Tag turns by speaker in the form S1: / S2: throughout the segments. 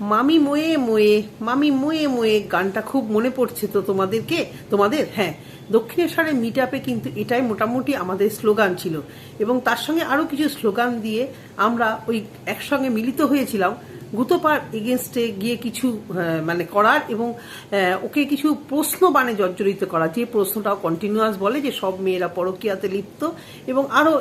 S1: মামি মোয়ে মোয়ে, মামি মোয়ে মোয়ে গানটা খুব মনে পড়ছে তো তোমাদেরকে, তোমাদের হ্যাঁ। দক্ষিণেশ্বরের মিট আপে কিন্তু এটাই মোটামুটি আমাদের স্লোগান ছিল। এবং তার সঙ্গে আরও কিছু স্লোগান দিয়ে আমরা ওই একসঙ্গে মিলিত হয়েছিলাম। গুতোপার এগেনস্টে গিয়ে কিছু মানে করার এবং ওকে কিছু প্রশ্ন বানে জর্জরিত করা যে প্রশ্নটাও কন্টিনিউয়াস বলে যে সব মেয়েরা পরকীয়াতে লিপ্ত এবং আরও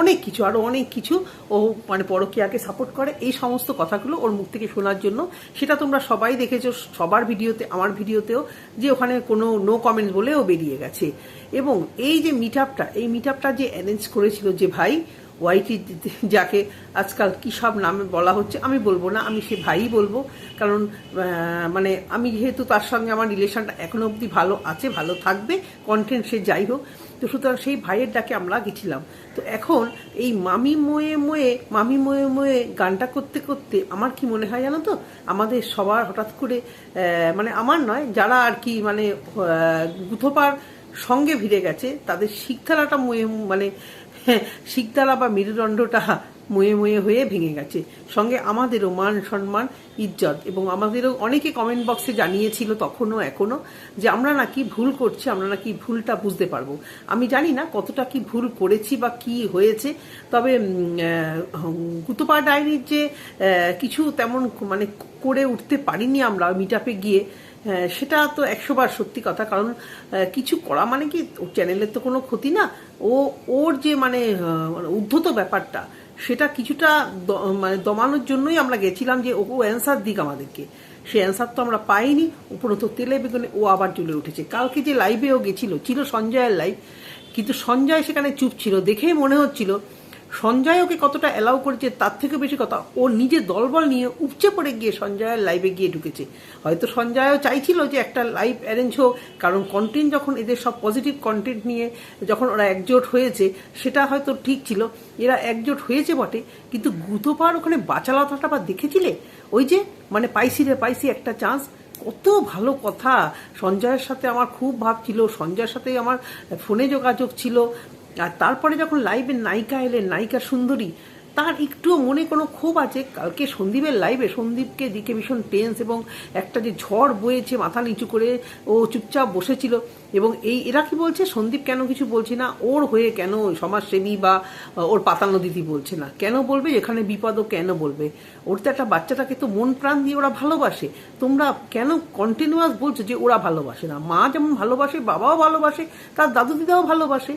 S1: অনেক কিছু আরও অনেক কিছু ও মানে পরকীয়াকে সাপোর্ট করে। এই সমস্ত কথাগুলো ওর মুখ থেকে শোনার জন্য। সেটা তোমরা সবাই দেখেছ, সবার ভিডিওতে, আমার ভিডিওতেও, যে ওখানে কোনো নো কমেন্টস বলেও বেরিয়ে গেছে। এবং এই যে মিট আপটা এই মিট আপটা যে অ্যারেঞ্জ করেছিল যে ভাই ওয়াইটি যাকে আজকাল কী সব নামে বলা হচ্ছে, আমি বলব না, আমি সে ভাইই বলব। কারণ মানে আমি যেহেতু তার সঙ্গে আমার রিলেশনটা এখনও অবধি ভালো আছে, ভালো থাকবে কন্টেন্ট সে যাই হোক, তো সুতরাং সেই ভাইয়ের ডাকে আমরা গেছিলাম। তো এখন এই মামি ময়ে ময়ে, মামি ময়ে ময়ে গানটা করতে করতে আমার কি মনে হয় জানো তো? আমাদের সবার হঠাৎ করে মানে আমার নয়, যারা আর কি মানে গুথোপার সঙ্গে ভিড়ে গেছে, তাদের শিক্ষালাটা ময়ে মানে হ্যাঁ, শিকদারা বা মেরুদণ্ডটা ময়ে ময়ে হয়ে ভেঙে গেছে। সঙ্গে আমাদেরও মান সম্মান ইজ্জত এবং আমাদেরও অনেকে কমেন্ট বক্সে জানিয়েছিল তখনও এখনও যে আমরা নাকি ভুল করছি আমরা নাকি ভুলটা বুঝতে পারব। আমি জানি না কতটা কি ভুল করেছি বা কি হয়েছে তবে গুতপা ডায়েরির যে কিছু তেমন মানে করে উঠতে পারিনি আমরা মিট গিয়ে সেটা তো একশোবার সত্যি কথা। কারণ কিছু করা মানে কি, ওর চ্যানেলের তো কোনো ক্ষতি না। ও, ওর যে মানে মানে উদ্ধত ব্যাপারটা, সেটা কিছুটা মানে দমানোর জন্যই আমরা গেছিলাম যে ও অ্যান্সার দিক আমাদেরকে। সে অ্যান্সার তো আমরা পাইনি। উপরত তেলে বেগুনে ও আবার জ্বলে উঠেছে। কালকে যে লাইভে ও গেছিল, ছিল সঞ্জয়ের লাইভ কিন্তু সঞ্জয় সেখানে চুপ ছিল। দেখেই মনে হচ্ছিল সঞ্জয় ওকে কতটা অ্যালাউ করেছে তার থেকে বেশি কথা, ও নিজে দলবল নিয়ে উপচে পড়ে গিয়ে সঞ্জয়ের লাইভে গিয়ে ঢুকেছে। হয়তো সঞ্জয়ও চাইছিল যে একটা লাইভ অ্যারেঞ্জ হোক, কারণ কন্টেন্ট যখন এদের সব পজিটিভ কন্টেন্ট নিয়ে যখন ওরা একজোট হয়েছে, সেটা হয়তো ঠিক ছিল। এরা একজোট হয়েছে বটে, কিন্তু গুতোপার ওখানে বাচালতাটা বা দেখেছিলে? ওই যে মানে পাইসি রে পাইসি একটা চান্স কত ভালো কথা। সঞ্জয়ের সাথে আমার খুব ভাব ছিল, সঞ্জয়ের সাথে আমার ফোনে যোগাযোগ ছিল। আর তারপরে যখন লাইভে নায়িকা এলেন, নায়িকা সুন্দরী, তার একটুও মনে কোনো ক্ষোভ আছে? কালকে সন্দীপের লাইভে সন্দীপকে দিকে ভীষণ টেন্স এবং একটা যে ঝড় বয়েছে মাথা নিচু করে, ও চুপচাপ বসেছিল এবং এই এরা কি বলছে? সন্দীপ কেন কিছু বলছে না? ওর হয়ে কেন সমাজসেবী বা ওর পাতানো দিদি বলছে না? কেন বলবে? যেখানে বিপদ ও কেন বলবে? ওর তো একটা বাচ্চাটাকে তো মন প্রাণ দিয়ে ওরা ভালোবাসে। তোমরা কেন কন্টিনিউয়াস বলছো যে ওরা ভালোবাসে না? মা যেমন ভালোবাসে, বাবাও ভালোবাসে, তার দাদু দিদাও ভালোবাসে।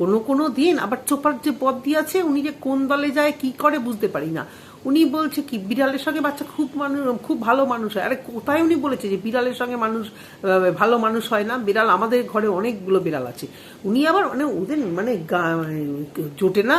S1: কোনো কোনো দিন, আবার চোপার যে পথ দিয়ে আছে, উনি যে কোন দলে যায়, কি করে বুঝতে পারি না। উনি বলছে কি, বিড়ালের সঙ্গে বাচ্চা খুব মানুষ খুব ভালো মানুষ হয়। আরে কোথায় উনি বলেছে যে বিড়ালের সঙ্গে মানুষ ভালো মানুষ হয় না? বিড়াল, আমাদের ঘরে অনেকগুলো বিড়াল আছে। উনি আবার মানে ওদের মানে মানে জোটে না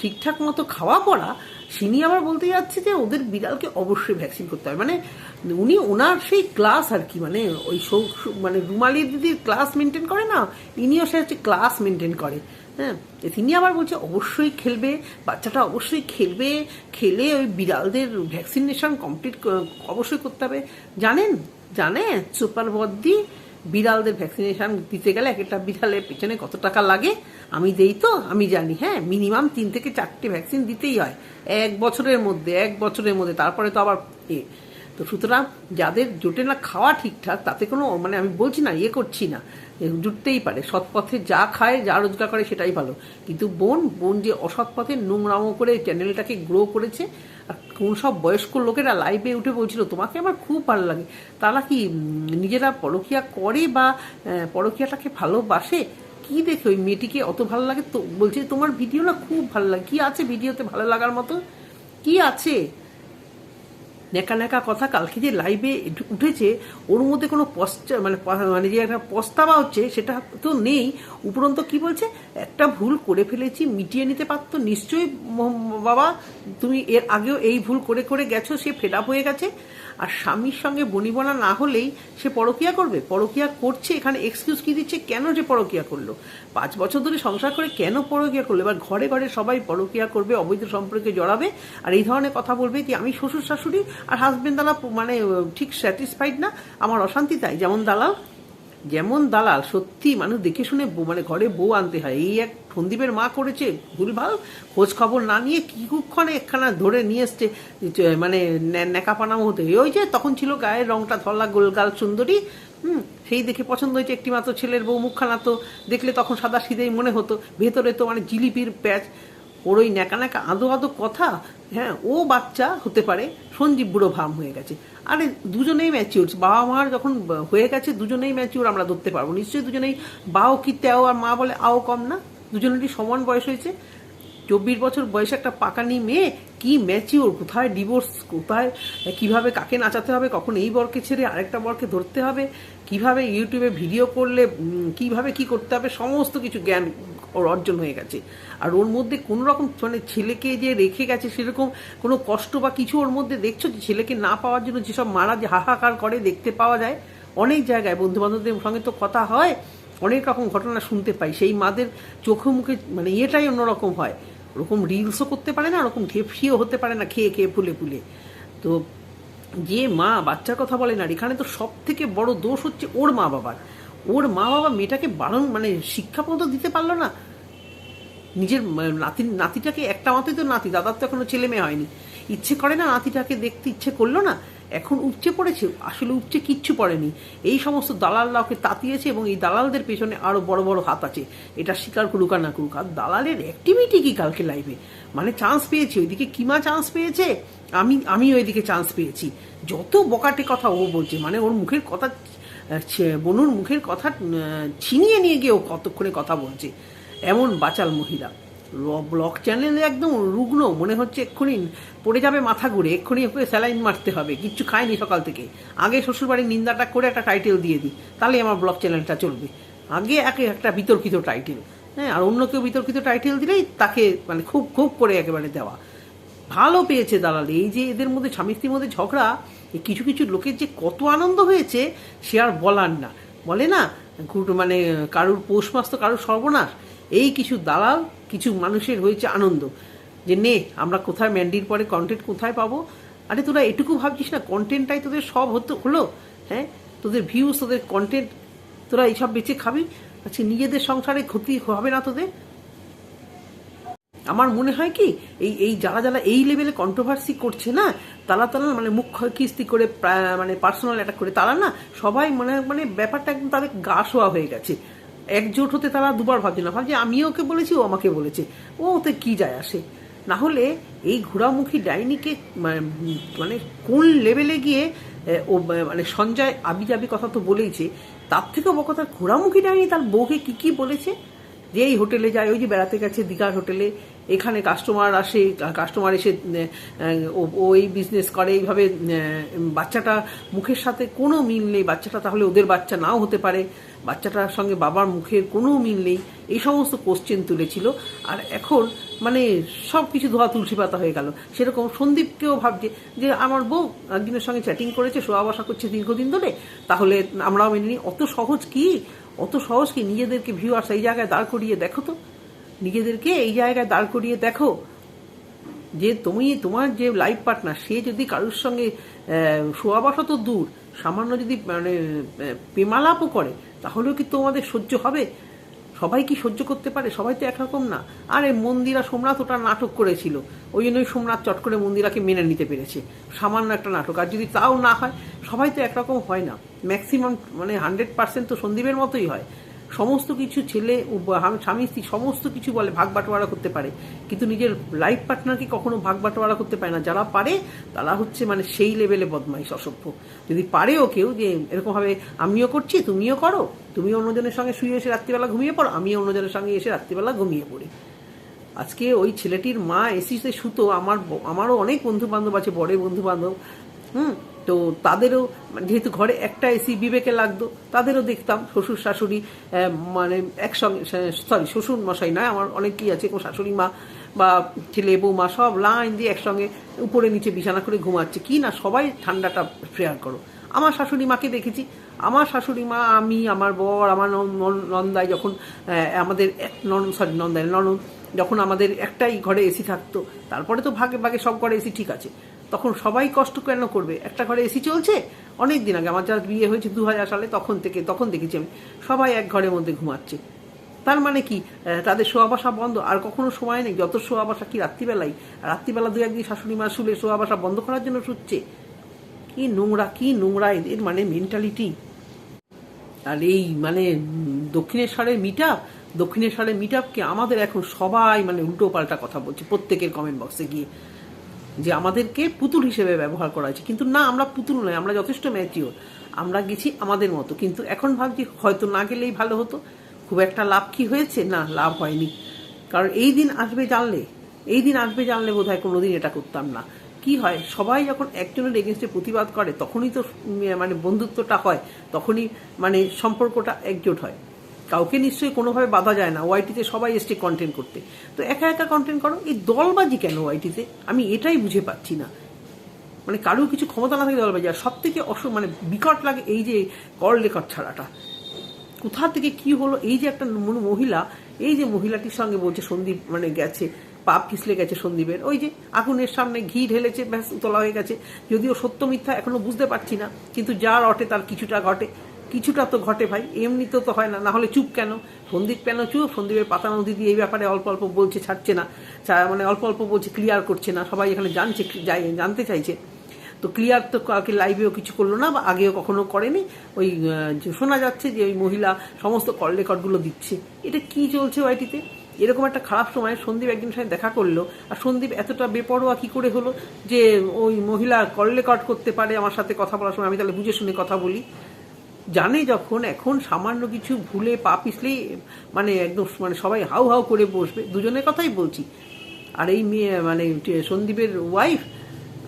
S1: ঠিকঠাক মতো খাওয়া পড়া সিনি আবার বলতে যাচ্ছে যে ওদের বিড়ালকে অবশ্যই ভ্যাকসিন করতে হবে। মানে উনি ওনার সেই ক্লাস আর কি মানে ওই সৌ- মানে রুমালি দিদির ক্লাস মেনটেন করে না ইনিও সে হচ্ছে ক্লাস মেনটেন করে। হ্যাঁ তিনি আবার বলছে অবশ্যই খেলবে, বাচ্চাটা অবশ্যই খেলবে, খেলে ওই বিড়ালদের ভ্যাকসিনেশন কমপ্লিট অবশ্যই করতে হবে। জানেন? জানেন সুপার বদ্দি বিড়ালদের ভ্যাকসিনেশন দিতে গেলে এক একটা বিড়ালের পেছনে কত টাকা লাগে? আমি দেই তো, আমি জানি হ্যাঁ মিনিমাম তিন থেকে চারটে ভ্যাকসিন দিতেই হয়। এক বছরের মধ্যে, এক বছরের মধ্যে, তারপরে তো আবার তো সুতরাং যাদের জোটে না খাওয়া ঠিকঠাক, তাতে কোনো মানে আমি বলছি না ইয়ে করছি না জুটতেই পারে। সৎ পথে যা খায়, যা রোজগার করে, সেটাই ভালো। কিন্তু বোন বোন যে অসৎ পথে নোংরামো করে চ্যানেলটাকে গ্রো করেছে, আর কোন সব বয়স্ক লোকেরা লাইভে উঠে বলছিল, তোমাকে আমার খুব ভালো লাগে। তারা কি নিজেরা পরকিয়া করে বা পরকীয়াটাকে ভালোবাসে? কি দেখে ওই মেয়েটিকে অত ভালো লাগে? তো বলছে, তোমার ভিডিও না খুব ভালো লাগে। কি আছে ভিডিওতে ভালো লাগার মতো? কি আছে? নেকা নেকা কথা কালকে যে লাইভে উঠেছে, ওর মধ্যে কোনো পশ্চা মানে মানে যে একটা পস্তাবা হচ্ছে, সেটা তো নেই। উপরন্ত কি বলছে? একটা ভুল করে ফেলেছি, মিটিয়ে নিতে পারতো। নিশ্চয়ই বাবা, তুমি এর আগেও এই ভুল করে করে গেছো, সে ফেরাপ হয়ে গেছে। আর স্বামীর সঙ্গে বনিবনা না হলেই সে পরকিয়া করবে? পরকিয়া করছে, এখানে এক্সকিউজ কি দিচ্ছে? কেন যে পরকিয়া করল? পাঁচ বছর ধরে সংসার করে কেন পরকিয়া করল? এবার ঘরে ঘরে সবাই পরকিয়া করবে, অবৈধ সম্পর্কে জড়াবে, আর এই ধরনের কথা বলবে কি, আমি শ্বশুর শাশুড়ি আর হাজবেন্ড দালা মানে ঠিক স্যাটিসফাইড না? আমার অশান্তি তাই। যেমন দালাল যেমন দালাল, সত্যি মানুষ দেখে শুনে মানে ঘরে বউ আনতে হয়। এই এক সন্দীপের মা করেছে? ভুলভাল? খোঁজ খবর না নিয়ে কুক্ষণে একখানা ধরে নিয়ে এসছে মানে ন্যা- ন্যাকাপানামো হতে ওই যে, তখন ছিল গায়ের রংটা ধলা গোলগাল সুন্দরী। হুম, সেই দেখে পছন্দ হয়েছে একটি মাত্র ছেলের বউ মুখখানা তো। দেখলে তখন সাদা সিধেই মনে হতো, ভেতরে তো মানে জিলিপির প্যাচ। ওর ওই ন্যাকা ন্যাকা আদো আদো কথা হ্যাঁ ও বাচ্চা হতে পারে, সঞ্জীব বুড়ো ভাম হয়ে গেছে। আরে, দুজনেই ম্যাচিওর বাবা মার যখন হয়ে গেছে, দুজনেই ম্যাচিওর আমরা ধরতে পারব। নিশ্চয়ই দুজনেই বাও কি তেও আর মা বলে, আও কম না? দুজনেরই সমান বয়স হয়েছে। চব্বিশ বছর বয়সে একটা পাকানি মেয়ে কি ম্যাচিওর কোথায় ডিভোর্স কোথায়, কীভাবে কাকে নাচাতে হবে, কখন এই বরকে ছেড়ে আরেকটা বরকে ধরতে হবে, কীভাবে ইউটিউবে ভিডিও করলে কীভাবে কি করতে হবে, সমস্ত কিছু জ্ঞান ওর অর্জন হয়ে গেছে। আর ওর মধ্যে কোনো রকম মানে ছেলেকে যে রেখে গেছে সেরকম কোনো কষ্ট বা কিছু ওর মধ্যে দেখছ যে ছেলেকে না পাওয়ার জন্য যেসব মারা যে হাহাকার করে দেখতে পাওয়া যায়? অনেক জায়গায় বন্ধু বান্ধবদের সঙ্গে তো কথা হয়। অনেক রকম ঘটনা শুনতে পাই। সেই মাদের চোখে মুখে মানে ইয়েটাই অন্যরকম হয়। ওরকম রিলসও করতে পারে না, ওরকম ঢেপসিও হতে পারে না, খেয়ে খেয়ে ফুলে ফুলে। তো যে মা বাচ্চার কথা বলে না, এখানে তো সব থেকে বড় দোষ হচ্ছে ওর মা বাবার। ওর মা বাবা মেয়েটাকে বারণ মানে শিক্ষা পর্যন্ত দিতে পারল না। নিজের নাতি, নাতিটাকে একটা মাত্রই তো নাতি, দাদার তো এখনও ছেলে মেয়ে হয়নি। ইচ্ছে করে না নাতিটাকে দেখতে ইচ্ছে করল না। এখন উপচে পড়েছে, আসলে উপচে কিচ্ছু পড়েনি। এই সমস্ত দালালরা ওকে তাতিয়েছে এবং এই দালালদের পেছনে আরও বড় বড় হাত আছে। এটা স্বীকার করুক আর না করুক, আর দালালের অ্যাক্টিভিটি কি কালকে লাইভে মানে চান্স পেয়েছে, ওইদিকে কিমা চান্স পেয়েছে? আমি আমি ওইদিকে চান্স পেয়েছি। যত বকাটে কথা ও বলছে মানে ওর মুখের কথা বনুর মুখের কথা ছিনিয়ে নিয়ে গিয়ে ও কতক্ষণে কথা বলছে। এমন বাচাল মহিলা। ব্লক চ্যানেলে একদম রুগ্ন, মনে হচ্ছে এক্ষুনি পড়ে যাবে মাথা ঘুরে, এক্ষুনি ওকে স্যালাইন মারতে হবে, কিচ্ছু খায়নি সকাল থেকে। আগে শ্বশুরবাড়ির নিন্দাটা করে একটা টাইটেল দিয়ে দিই, তাহলে আমার ব্লক চ্যানেলটা চলবে। আগে একে একটা বিতর্কিত টাইটেল হ্যাঁ আর অন্য কেউ বিতর্কিত টাইটেল দিলেই তাকে মানে খুব খুব করে একেবারে দেওয়া। ভালো পেয়েছে দালাল, এই যে এদের মধ্যে স্বামী স্ত্রীর মধ্যে ঝগড়া কিছু কিছু লোকের যে কত আনন্দ হয়েছে, সে আর বলার না। বলে না মানে কারুর পৌষ মাস তো কারুর সর্বনাশ। এই কিছু দালাল কিছু মানুষের হয়েছে আনন্দ। যে নে, আমরা কোথায় ম্যান্ডির পরে কন্টেন্ট কোথায় পাবো? আরে তোরা এটুকু ভাবছিস না কন্টেন্টটাই তোদের সব হতো, হলো? হ্যাঁ? তোদের ভিউজ তোদের কন্টেন্ট তোরা এইসব বেঁচে খাবি? আচ্ছা নিজেদের সংসারে ক্ষতি হবে না তোদের? আমার মনে হয় কি, এই এই যারা যারা এই লেভেলে কন্ট্রোভার্সি করছে না, তারা তারা মানে মুখ কিস্তি করে মানে পার্সোনাল অ্যাটাক করে, তারা না সবাই মানে মানে ব্যাপারটা একদম তাদের গা শোয়া হয়ে গেছে। একজোট হতে তারা দুবার ভাবছে না। ভাবছে আমি ওকে বলেছি, ও আমাকে বলেছে। ও ওতে কি যায় আসে? না হলে এই ঘোড়ামুখী ডাইনিকে মানে মানে কোন লেভেলে গিয়ে ও মানে সঞ্জয় আবি যাবি কথা তো বলেইছে, তার থেকেও বড় কথা ঘোড়ামুখী ডাইনি তার বউকে কি কি বলেছে? যে এই হোটেলে যায়, ওই যে বেড়াতে গেছে, দীঘার হোটেলে এখানে কাস্টমার আসে কাস্টমার এসে ও- বিজনেস করে, এইভাবে বাচ্চাটা মুখের সাথে কোনো মিল নেই। বাচ্চাটা তাহলে ওদের বাচ্চা নাও হতে পারে। বাচ্চাটার সঙ্গে বাবার মুখের কোনো মিল নেই। এই সমস্ত কোশ্চেন তুলেছিল। আর এখন মানে সব কিছু ধোয়া তুলসী পাতা হয়ে গেল। সেরকম সন্দীপকেও ভাবছে যে, আমার বউ একদিনের সঙ্গে চ্যাটিং করেছে, শোয়া বসা করছে দীর্ঘদিন ধরে। তাহলে আমরাও মেনে নিই। অত সহজ কি? অত সহজ কি? নিজেদেরকে ভিউয়ার্স এই জায়গায় দাঁড় করিয়ে দেখো তো। নিজেদেরকে এই জায়গায় দাঁড় করিয়ে দেখো যে তুমি তোমার যে লাইফ পার্টনার সে যদি কারোর সঙ্গে আহ, শোয়া বসা তো দূর সামান্য যদি মানে প্রেমালাপও করে তাহলেও কি তোমাদের সহ্য হবে? সবাই কি সহ্য করতে পারে? সবাই তো একরকম না। আরে মন্দিরা সোমনাথ ওটা নাটক করেছিল। ওই জন্যই সোমনাথ চট করে মন্দিরাকে মেনে নিতে পেরেছে। সামান্য একটা নাটক। আর যদি তাও না হয় সবাই তো একরকম হয় না। ম্যাক্সিমাম মানে হান্ড্রেড পার্সেন্ট তো সন্দীপের মতোই হয়। সমস্ত কিছু ছেলে স্বামী, স্ত্রী সমস্ত কিছু বলে, ভাগ বাটোয়ারা করতে পারে। কিন্তু নিজের লাইফ পার্টনারকে কখনো ভাগ বাটোয়ারা করতে পারে না। যারা পারে, তারা হচ্ছে মানে সেই লেভেলে বদমাইশ, অসভ্য। যদি পারেও কেউ যে এরকম ভাবে, আমিও করছি, তুমিও করো। তুমি অন্যজনের সঙ্গে শুয়ে এসে রাত্রিবেলা ঘুমিয়ে পড়ো আমি অন্যজনের সঙ্গে এসে রাত্রিবেলা ঘুমিয়ে পড়ি। আজকে ওই ছেলেটির মা এসিতে সুতো, আমার আমারও অনেক বন্ধু বান্ধব আছে, বড় বন্ধু বান্ধব হুম? তো তাদেরও মানে যেহেতু ঘরে একটা এসি বিবেকে লাগতো, তাদেরও দেখতাম, শ্বশুর, শাশুড়ি মানে একসঙ্গে সরি শ্বশুর মশাই নয়, আমার অনেকেই আছে, কোনো শাশুড়ি মা বা ছেলে, বৌমা, সব লাইন দিয়ে একসঙ্গে উপরে নিচে বিছানা করে ঘুমাচ্ছে। কি না, সবাই ঠান্ডাটা ফেয়ার করো। আমার শাশুড়ি মাকে দেখেছি। আমার শাশুড়ি মা, আমি, আমার বর, আমার নন- নন- নন্দাই যখন আমাদের নন সরি নন্দাই, ননদ, যখন আমাদের একটাই ঘরে এসি থাকতো, তারপরে তো ভাগে ভাগে সব ঘরে এসি ঠিক আছে। তখন সবাই কষ্ট কেন করবে? একটা ঘরে এসি চলছে? অনেক দিন আগে আমার যা বিয়ে হয়েছে দু হাজার সালে, তখন থেকে, তখন দেখেছি আমি। সবাই এক ঘরের মধ্যে ঘুমাচ্ছে। তার মানে কি? তাদের শোয়া বাসা বন্ধ। আর কখনো সময় নেই। যত শোয়া বাসা কি রাত্রিবেলায় রাত্রিবেলা দু একদিন শাশুড়ি মা শুলে শোয়া বাসা বন্ধ করার জন্য শুচ্ছে। কি নোংরা কি নোংরা এদের মানে মেন্টালিটি আর এই মানে দক্ষিণেশ্বরের মিট আপ দক্ষিণেশ্বরের মিট আপকে আমাদের এখন সবাই মানে উল্টো পাল্টা কথা বলছে প্রত্যেকের কমেন্ট বক্সে গিয়ে। যে আমাদেরকে পুতুল হিসেবে ব্যবহার করা হয়েছে। কিন্তু না, আমরা পুতুল নয়, আমরা যথেষ্ট ম্যাচিওর আমরা গেছি আমাদের মতো। কিন্তু এখন ভাবছি, হয়তো না গেলেই ভালো হতো। খুব একটা লাভ কি হয়েছে? না, লাভ হয়নি। কারণ এই দিন আসবে জানলে, এই দিন আসবে জানলে বোধ হয় কোনোদিন এটা করতাম না। কি হয়, সবাই যখন একজনের এগেনস্টে প্রতিবাদ করে, তখনই তো মানে বন্ধুত্বটা হয়, তখনই মানে সম্পর্কটা একজোট হয়। কাউকে নিশ্চয়ই কোনোভাবে বাধা যায় না ওয়াইটিতে সবাই এসছে কন্টেন্ট করতে। তো একা একা কন্টেন্ট করো, এই দলবাজি কেন ওয়াইটিতে? আমি এটাই বুঝে পাচ্ছি না। মানে কারোর কিছু ক্ষমতা না থাকে দলবাজি, আর সব থেকে অস মানে বিকট লাগে এই যে কল রেকর্ড ছাড়াটা। কোথা থেকে কি হলো? এই যে একটা মহিলা, এই যে মহিলাটির সঙ্গে বলছে সন্দীপ মানে গেছে, পাপ কিসলে গেছে সন্দীপের, ওই যে আগুনের সামনে ঘি ঢেলেছে, ব্যাস তোলা হয়ে গেছে। যদিও সত্য মিথ্যা এখনও বুঝতে পারছি না, কিন্তু যা রটে তার কিছুটা ঘটে। কিছুটা তো ঘটে ভাই এমনিতে তো হয় না। না হলে চুপ কেন? সন্দীপ কেন চুপ? সন্দীপের পাতা নদী দিয়ে এই ব্যাপারে অল্প অল্প বলছে, ছাড়ছে না। মানে অল্প অল্প বলছে ক্লিয়ার করছে না। সবাই এখানে জানছে জানতে চাইছে। তো ক্লিয়ার তো কালকে লাইভেও কিছু করল না, বা আগেও কখনো করেনি। ওই শোনা যাচ্ছে যে ওই মহিলা সমস্ত কল রেকর্ডগুলো দিচ্ছে। এটা কি চলছে ওয়াইটিতে এরকম একটা খারাপ সময় সন্দীপ একদিন সঙ্গে দেখা করল, আর সন্দীপ এতটা বেপরোয়া কি করে হলো যে ওই মহিলা কল রেকর্ড করতে পারে আমার সাথে কথা বলার সময়? আমি তাহলে বুঝে শুনে কথা বলি। জানে যখন, এখন সামান্য কিছু ভুলে পা পিছলেই মানে একদম মানে সবাই হাউ হাউ করে বসবে, দুজনের কথাই বলছি। আর এই মেয়ে মানে সন্দীপের ওয়াইফ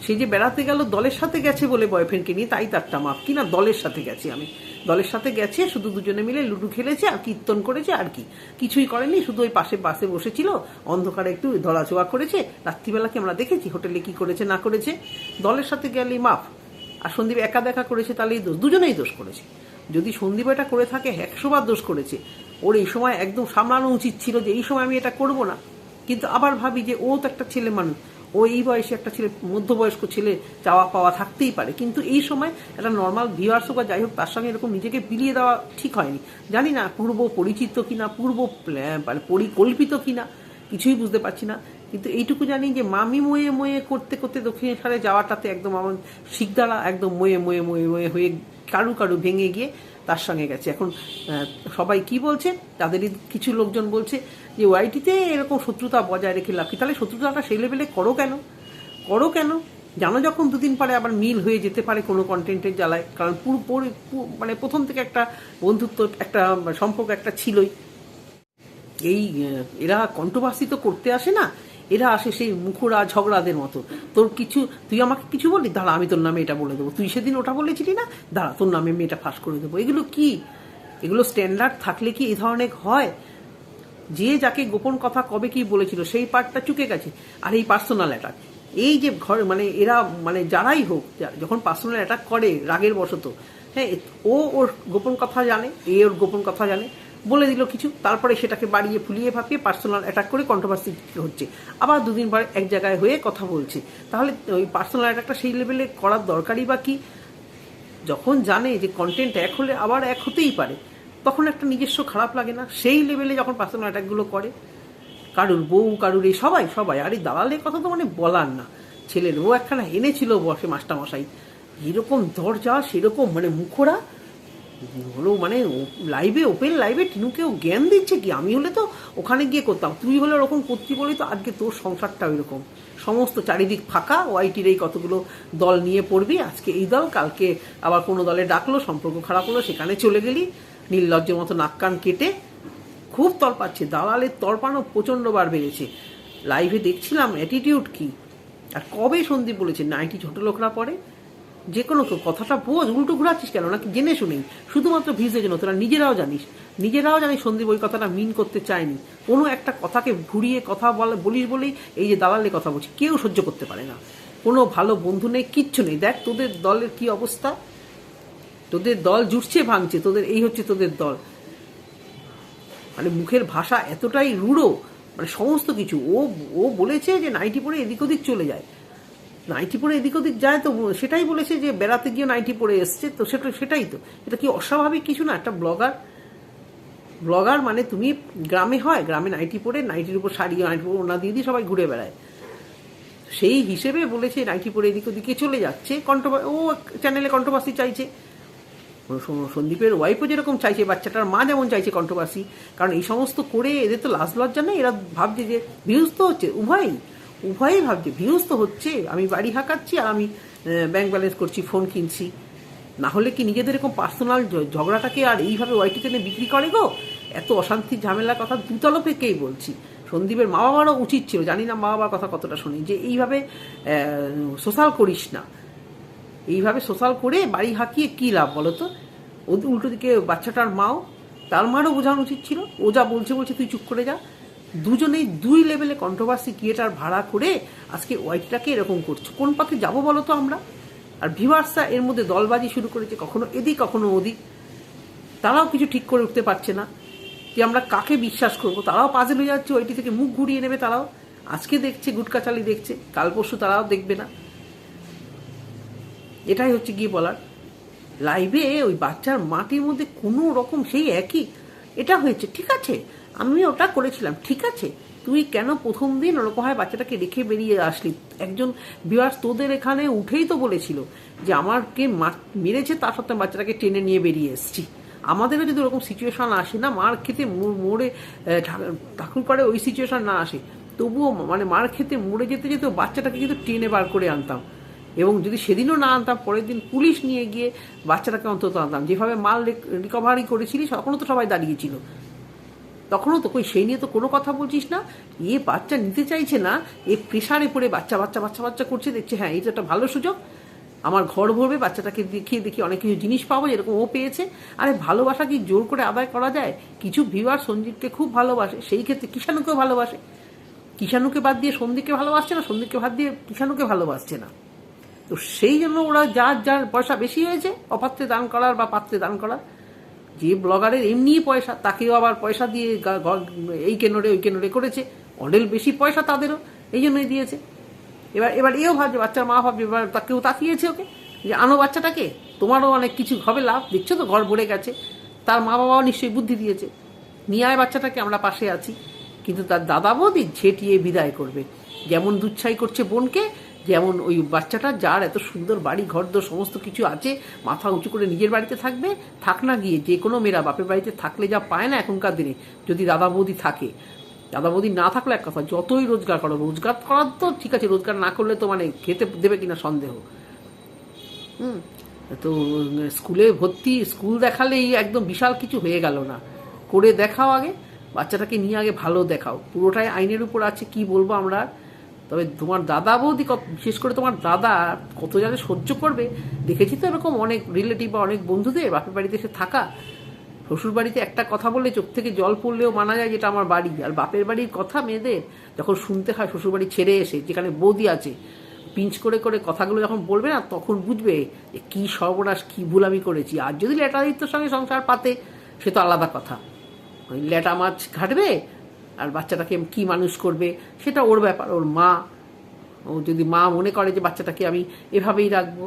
S1: সে যে বেড়াতে গেল, দলের সাথে গেছে বলে বয়ফ্রেন্ডকে নিয়ে, তাই তারটা মাপ কি না, দলের সাথে গেছি আমি। দলের সাথে গেছে, শুধু দুজনে মিলে লুডু খেলেছে, আর কীর্তন করেছে, আর কি। কিছুই করেনি, শুধু ওই পাশে বাসে বসেছিল, অন্ধকারে একটু ধরাছোয়া করেছে। রাত্রিবেলাকে আমরা দেখেছি, হোটেলে কি করেছে, না করেছে। দলের সাথে গেলেই মাপ আর সন্দীপ একা দেখা করেছে তাহলেই দোষ। দুজনেই দোষ করেছে। যদি সন্দীপ এটা করে থাকে একশো বার দোষ করেছে। ওর এই সময় একদম সামলানো উচিত ছিল যে এই সময় আমি এটা করব না। কিন্তু আবার ভাবি যে ও তো একটা ছেলে মানুষ। ও এই বয়সে একটা ছেলে, মধ্যবয়স্ক ছেলে চাওয়া পাওয়া থাকতেই পারে। কিন্তু এই সময় একটা নর্মাল ভিউয়ার্স হোক বা যাই হোক, তার সঙ্গে এরকম নিজেকে বিলিয়ে দেওয়া ঠিক হয়নি। জানি না পূর্ব পরিচিত কিনা, পূর্ব মানে পরিকল্পিত কিনা, কিছুই বুঝতে পারছি না। কিন্তু এইটুকু জানি যে মামি ময়ে ময়ে করতে করতে দক্ষিণেশ্বরে যাওয়াটাতে একদম আমার শিকদারা একদম ময়ে ময়ে ময়ে ময়ে হয়ে কারু কারু ভেঙে গিয়ে তার সঙ্গে গেছে। এখন সবাই কি বলছে? তাদেরই কিছু লোকজন বলছে যে, ওয়াইটিতে এরকম শত্রুতা বজায় রেখে লাভ তাহলে শত্রুতাটা সেই লেভেলে করো কেন? করো কেন? জানো যখন দুদিন পরে আবার মিল হয়ে যেতে পারে কোনো কন্টেন্টের জ্বালায়, কারণ পুরো মানে প্রথম থেকে একটা বন্ধুত্ব, একটা সম্পর্ক একটা ছিলই। এই এরা কন্ট্রোভার্সি তো করতে আসে না এরা আসে সেই মুখোরা ঝগড়াদের মতো। তোর কিছু, তুই আমাকে কিছু বললি? দাঁড়া, আমি তোর নামে এটা বলে দেবো। তুই সেদিন ওটা বলেছিলি না? দাঁড়া, তোর নামে আমি এটা ফাঁস করে দেবো। এগুলো কি? এগুলো স্ট্যান্ডার্ড থাকলে কি এই ধরনের হয়? যে যাকে গোপন কথা কবে কি বলেছিল, সেই পার্টটা চুকে গেছে। আর এই পার্সোনাল অ্যাটাক এই যে ঘর মানে এরা মানে যারাই হোক যখন পার্সোনাল অ্যাটাক করে রাগের বশত হ্যাঁ ও ওর গোপন কথা জানে, এ ওর গোপন কথা জানে বলে দিল কিছু, তারপরে সেটাকে বাড়িয়ে ফুলিয়ে ভাপিয়ে পার্সোনাল অ্যাটাক করে কন্ট্রোভার্সি হচ্ছে। আবার দুদিন পর এক জায়গায় হয়ে কথা বলছে। তাহলে ওই পার্সোনাল অ্যাটাকটা সেই লেভেলে করার দরকারই বা কি? যখন জানে যে কন্টেন্ট এক হলে আবার এক হতেই পারে, তখন একটা নিজস্ব খারাপ লাগে না। সেই লেভেলে যখন পার্সোনাল অ্যাটাকগুলো করে, কারুর বউ, কারুর এই সবাই সবাই, আর এই দালালের কথা তো মানে বলার না। ছেলের বউ একখানা এনেছিল বসে মাস্টারমশাই। এরকম দরজা, সেরকম মানে মুখোরা হলো মানে লাইভে ওপেন লাইভে টিনুকেও জ্ঞান দিচ্ছে কি? আমি হলে তো ওখানে গিয়ে করতাম। তুই হলে ওরকম করতি বলি তো আজকে তোর সংসারটা ওইরকম। সমস্ত চারিদিক ফাঁকা, ওয়াইটির এই কতগুলো দল নিয়ে পড়বি, আজকে এই দল, কালকে আবার কোনো দলে ডাকলো, সম্পর্ক খারাপ হলো, সেখানে চলে গেলি, নির্লজ্জের মতো নাক কান কেটে খুব তলপাচ্ছে দালালের তলপানো প্রচণ্ডবার বেড়েছে। লাইভে দেখছিলাম অ্যাটিটিউড কি? আর কবে সন্দীপ বলেছে নাইটি ছোট লোকরা পড়ে যে কোনো কথাটা বোঝ, উল্টো ঘুরাচ্ছিস কেন? নাকি জেনে শুনেই? শুধুমাত্র ভিজের জন্য তোরা নিজেরাও জানিস নিজেরাও জানিস সন্দীপ ওই কথাটা মিন করতে চায়নি। কোনো একটা কথাকে ঘুরিয়ে কথা বলে, বলিস বলেই এই যে দালালের কথা বলছি, কেউ সহ্য করতে পারে না। কোনো ভালো বন্ধু নেই, কিচ্ছু নেই। দেখ, তোদের দলের কি অবস্থা? তোদের দল জুটছে, ভাঙছে, তোদের, এই হচ্ছে তোদের দল। মানে মুখের ভাষা এতটাই রূঢ় মানে সমস্ত কিছু। ও ও বলেছে যে নাইটি পরে এদিক ওদিক চলে যায়। নাইটি পরে এদিক ওদিক যায়, তো সেটাই বলেছে যে বেড়াতে গিয়ে নাইটি পরে এসছে, তো সেটা, সেটাই তো। এটা কি অস্বাভাবিক কিছু না? একটা ব্লগার ব্লগার মানে তুমি গ্রামে হয়, গ্রামে নাইটি পরে নাইটির উপর শাড়ি নাইটি পরে ওনা দিয়ে দিয়ে সবাই ঘুরে বেড়ায়। সেই হিসেবে বলেছে নাইটি পরে এদিক ওদিকে চলে যাচ্ছে, কন্ট্রোভার, ও চ্যানেলে কন্ট্রোভার্সি চাইছে। সন্দীপের ওয়াইফও যেরকম চাইছে, বাচ্চাটার মা যেমন চাইছে কন্ট্রোভার্সি, কারণ এই সমস্ত করে এদের তো লাজ লজ্জা নেই, এরা ভাবছে যে ভিউজ তো হচ্ছে, উভয়ই। উভয়ই ভাবছে ভিউজ তো হচ্ছে, আমি বাড়ি হাঁকাচ্ছি আর আমি ব্যাংক ব্যালেন্স করছি ফোন কিনছি। না হলে কি নিজেদের এরকম পার্সোনাল ঝগড়াটাকে আর এইভাবে ওয়াইটি নিয়ে বিক্রি করে গো? এত অশান্তির ঝামেলার কথা দুতলপেকেই বলছি। সন্দীপের মা বাবারও উচিত ছিল, জানি না মা বাবার কথা কতটা শুনি, যে এইভাবে সোশ্যাল করিস না। এইভাবে সোশ্যাল করে বাড়ি হাঁকিয়ে কী লাভ বলো তো উল্টো দিকে বাচ্চাটার মাও, তার মারও বোঝানো উচিত ছিল। ও যা বলছে বলছে, তুই চুপ করে যা। দুজনেই দুই লেভেলে কন্ট্রোভার্সি ক্রিয়েটার ভাড়া করে আজকে ওয়াইটটাকে এরকম করছ। কোন পাকে যাব বলো তো আমরা? আর ভিভার্সরা এর মধ্যে দলবাজি শুরু করেছে, কখনো এদিক, কখনো ওদিক। তারাও কিছু ঠিক করে উঠতে পারছে না যে আমরা কাকে বিশ্বাস করব। তারাও পাজেল হয়ে যাচ্ছে, ওইটি থেকে মুখ ঘুরিয়ে নেবে তারাও। আজকে দেখছে, গুটকা চালি দেখছে, কাল পরশু তারাও দেখবে না। এটাই হচ্ছে গিয়ে বলার। লাইভে ওই বাচ্চার মাটির মধ্যে কোনো রকম সেই একই। এটা হয়েছে, ঠিক আছে। আমি ওটা করেছিলাম, ঠিক আছে? তুই কেন প্রথম দিন ওরকম হয় বাচ্চাটাকে রেখে বেরিয়ে আসলি? একজন বিভাস তোদের এখানে উঠেই তো বলেছিল যে আমারকে মেরেছে, তার সত্ত্বেও বাচ্চাটাকে টেনে নিয়ে বেরিয়ে এসছি। আমাদেরও যদি ওরকম সিচুয়েশন আসে না, মার খেতে মোড়ে ঠাকুর করে ওই সিচুয়েশন না আসে, তবুও মানে মার খেতে মরে যেতে যেতে বাচ্চাটাকে কিন্তু টেনে বার করে আনতাম। এবং যদি সেদিনও না আনতাম, পরের দিন পুলিশ নিয়ে গিয়ে বাচ্চাটাকে অন্তত আনতাম। যেভাবে মাল রিকভারি করেছিলি তখনও তো সবাই দাঁড়িয়েছিল তখনও তো কই সেই নিয়ে তো কোনো কথা বলছিস না। এ বাচ্চা নিতে চাইছে না, এ প্রেশারে পড়ে বাচ্চা বাচ্চা বাচ্চা বাচ্চা করছে, দেখছে হ্যাঁ এটা একটা ভালো সুযোগ। আমার ঘর ভরবে, বাচ্চাটাকে দেখিয়ে দেখি অনেক কিছু জিনিস পাবো, যেরকম ও পেয়েছে। আরে ভালোবাসা কি জোর করে আদায় করা যায়? কিছু ভিউয়ার সঞ্জীবকে খুব ভালোবাসে, সেই ক্ষেত্রে কিষাণুকেও ভালোবাসে। কিষাণুকে বাদ দিয়ে সন্দীপকে ভালোবাসছে না, সন্দীপকে বাদ দিয়ে কিষাণুকে ভালোবাসছে না। তো সেই জন্য ওরা যার যার পয়সা বেশি হয়েছে, অপাত্রে দান করার বা পাত্রে দান করার যে ব্লগারের এমনি পয়সা, তাকেও আবার পয়সা দিয়ে এই কেনরে ওই কেনরে করেছে। অডেল বেশি পয়সা তাদেরও, এই জন্যই দিয়েছে। এবার এবার এও ভাবছে বাচ্চার মা ভাবছে, এবার তাকেও তাকিয়েছে ওকে, যে আনো বাচ্চাটাকে? তোমারও অনেক কিছু হবে লাভ, দেখছ তো, ঘর ভরে গেছে। তার মা বাবাও নিশ্চয়ই বুদ্ধি দিয়েছে। নিয়ে আয় বাচ্চাটাকে, আমরা পাশে আছি। কিন্তু তার দাদা বৌদি ঝেঁটিয়ে বিদায় করবে। যেমন দুচ্ছাই করছে বোনকে যেমন ওই বাচ্চাটা যার এত সুন্দর বাড়ি ঘর দোর সমস্ত কিছু আছে, মাথা উঁচু করে নিজের বাড়িতে থাকবে, থাক না গিয়ে যে কোনো মেয়েরা বাপের বাড়িতে থাকলে যা পায় না এখনকার দিনে, যদি দাদা বৌদি থাকে। দাদা বৌদি না থাকলে এক কথা, যতই রোজগার করো, রোজগার করার তো ঠিক আছে, রোজগার না করলে তো মানে খেতে দেবে কিনা সন্দেহ। হুম, তো স্কুলে ভর্তি, স্কুল দেখালেই একদম বিশাল কিছু হয়ে গেল না। করে দেখাও আগে, বাচ্চাটাকে নিয়ে আগে ভালো দেখাও। পুরোটাই আইনের উপর আছে, কি বলব আমরা? তবে তোমার দাদা বৌদি বিশেষ করে তোমার দাদা কত জানে সহ্য করবে। দেখেছি তো এরকম অনেক রিলেটিভ বা অনেক বন্ধুদের, বাপের বাড়িতে এসে থাকা। শ্বশুর বাড়িতে একটা কথা বললে চোখ থেকে জল পড়লেও মানা যায় যেটা আমার বাড়ি। আর বাপের বাড়ির কথা মেয়েদের যখন শুনতে হয়, শ্বশুর বাড়ি ছেড়ে এসে যেখানে বৌদি আছে, পিঞ্চ করে করে কথাগুলো যখন বলবে না, তখন বুঝবে যে কী সর্বনাশ, কী ভুল আমি করেছি। আর যদি লেটাদিত্যর সঙ্গে সংসার পাতে, সে তো আলাদা কথা। ওই লেটা মাছ ঘাটবে আর বাচ্চাটাকে কি মানুষ করবে, সেটা ওর ব্যাপার, ওর মা। ও যদি মা মনে করে যে বাচ্চাটাকে আমি এভাবেই রাখব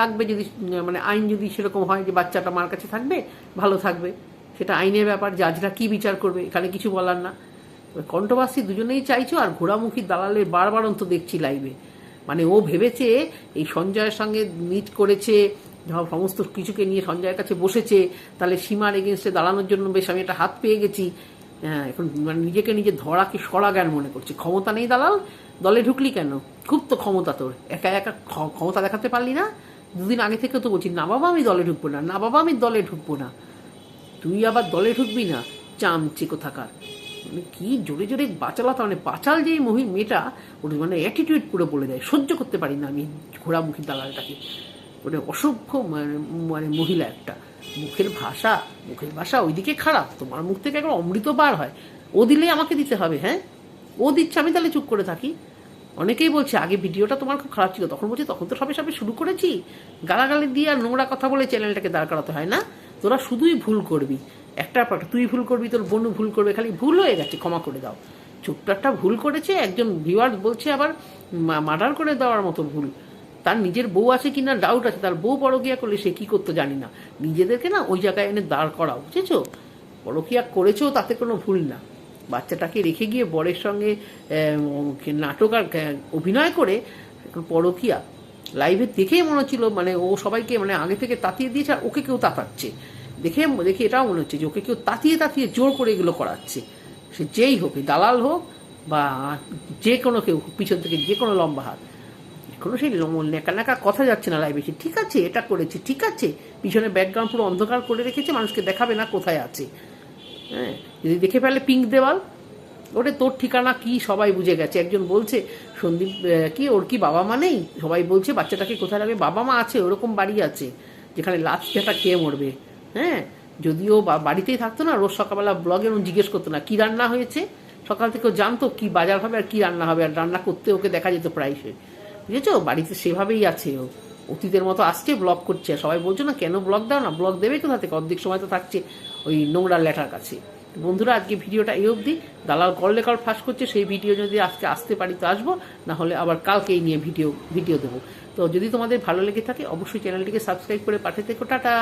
S1: রাখবে যদি মানে আইন যদি সেরকম হয় যে বাচ্চাটা মার কাছে থাকবে, ভালো থাকবে। সেটা আইনের ব্যাপার, জাজরা কি বিচার করবে, এখানে কিছু বলার না। কণ্ঠবাসী দুজনেই চাইছো আর ঘোড়ামুখী দালালের বারবার অন্ত দেখছি লাইভে মানে ও ভেবেছে এই সঞ্জয়ের সঙ্গে মিট করেছে সমস্ত কিছুকে নিয়ে সঞ্জয়ের কাছে বসেছে, তাহলে সীমার এগেনস্টে দাঁড়ানোর জন্য বেশ আমি একটা হাত পেয়ে গেছি। হ্যাঁ এখন মানে নিজেকে নিজে ধরাকে সরা জ্ঞান মনে করছে? ক্ষমতা নেই দালাল? দলে ঢুকলি কেন? খুব তো ক্ষমতা তোর। একা একা ক্ষ- ক্ষমতা দেখাতে পারলি না? দুদিন আগে থেকে তো বলছি, না বাবা, আমি দলে ঢুকবো না। না বাবা, আমি দলে ঢুকবো না। তুই আবার দলে ঢুকবি না? চামচে কোথাকার। মানে কি জোরে জোরে বাচালাতা মানে বাচাল যে মহি মেয়েটা, ওর মানে অ্যাটিটিউড পুরো বলে দেয়। সহ্য করতে পারি না আমি ঘোড়ামুখী দালালটাকে। মানে অসভ্য মানে মহিলা একটা। মুখের ভাষা মুখের ভাষা ওইদিকে খারাপ। তোমার মুখ থেকে একবার অমৃত বার হয়। ও দিলেই আমাকে দিতে হবে হ্যাঁ? ও দিচ্ছে আমি তাহলে চুপ করে থাকি। অনেকেই বলছে আগে ভিডিওটা তোমার খুব খারাপ ছিল। তখন বলছে তখন তো সবে সবে শুরু করেছি। গালাগালি দিয়ে আর নোংরা কথা বলে চ্যানেলটাকে দাঁড় করাতে হয় না। তোরা শুধুই ভুল করবি। একটা একটা, তুই ভুল করবি তোর বনু ভুল করবে খালি ভুল হয়ে গেছে ক্ষমা করে দাও। ছোট্ট একটা ভুল করেছে একজন ভিউয়ার বলছে আবার মার্ডার করে দেওয়ার মতো ভুল। তার নিজের বউ আছে কি না ডাউট আছে, তার বউ পরকিয়া করলে সে কি করতো জানি না। নিজেদেরকে না ওই জায়গায় এনে দাঁড় করাও, বুঝেছ? পরকিয়া করেছেও তাতে কোনো ভুল না। বাচ্চাটাকে রেখে গিয়ে বরের সঙ্গে নাটক আর অভিনয় করে পরকিয়া। লাইভে দেখেই মনে হচ্ছিল মানে ও সবাইকে মানে আগে থেকে তাতিয়ে দিয়েছে আর ওকে কেউ তাতাচ্ছে। দেখে দেখে এটাও মনে হচ্ছে যে ওকে কেউ তাতিয়ে তাতিয়ে জোর করে এগুলো করাচ্ছে। সে যেই হোক দালাল হোক বা যে কোনো কেউ, পিছন থেকে যে কোনো লম্বা হাত। এখনও সেই নেকা নেকা কথা যাচ্ছে না লাইভে ঠিক আছে, এটা করেছে, ঠিক আছে। পিছনে ব্যাকগ্রাউন্ড পুরো অন্ধকার করে রেখেছে, মানুষকে দেখাবে না কোথায় আছে। হ্যাঁ যদি দেখে ফেলে পিঙ্ক দেওয়াল ওটা তোর ঠিকানা কি? সবাই বুঝে গেছে। একজন বলছে, সন্দীপ কি ওর কি বাবা মা নেই? সবাই বলছে বাচ্চাটাকে কোথায় রাখবে? বাবা মা আছে, ওরকম বাড়ি আছে, যেখানে লাচ পেটা খেয়ে মরবে। হ্যাঁ যদিও বাড়িতেই থাকতো না, রোজ সকালবেলা ব্লগে ওরকম জিজ্ঞেস করতো না, কি রান্না হয়েছে? সকাল থেকে জানতো কি বাজার হবে আর কি রান্না হবে, আর রান্না করতে ওকে দেখা যেত প্রায়শই। বুঝেছ? বাড়িতে সেভাবেই আছে ও। অতীতের মতো আসছে ব্লক করছে। সবাই বলছো না, কেন ব্লক দাও না? ব্লক দেবে কোথা থেকে? অর্ধেক সময় তো থাকছে ওই নোংরা লেটার কাছে। বন্ধুরা, আজকে ভিডিওটা এই অবধি। দালাল কল লেখার ফাঁস করছে, সেই ভিডিও যদি আজকে আসতে পারি তো আসব না হলে আবার কালকেই নিয়ে ভিডিও ভিডিও দেবো। তো যদি তোমাদের ভালো লেগে থাকে, অবশ্যই চ্যানেলটিকে সাবস্ক্রাইব করে পাঠিয়ে থেকো। টাটা!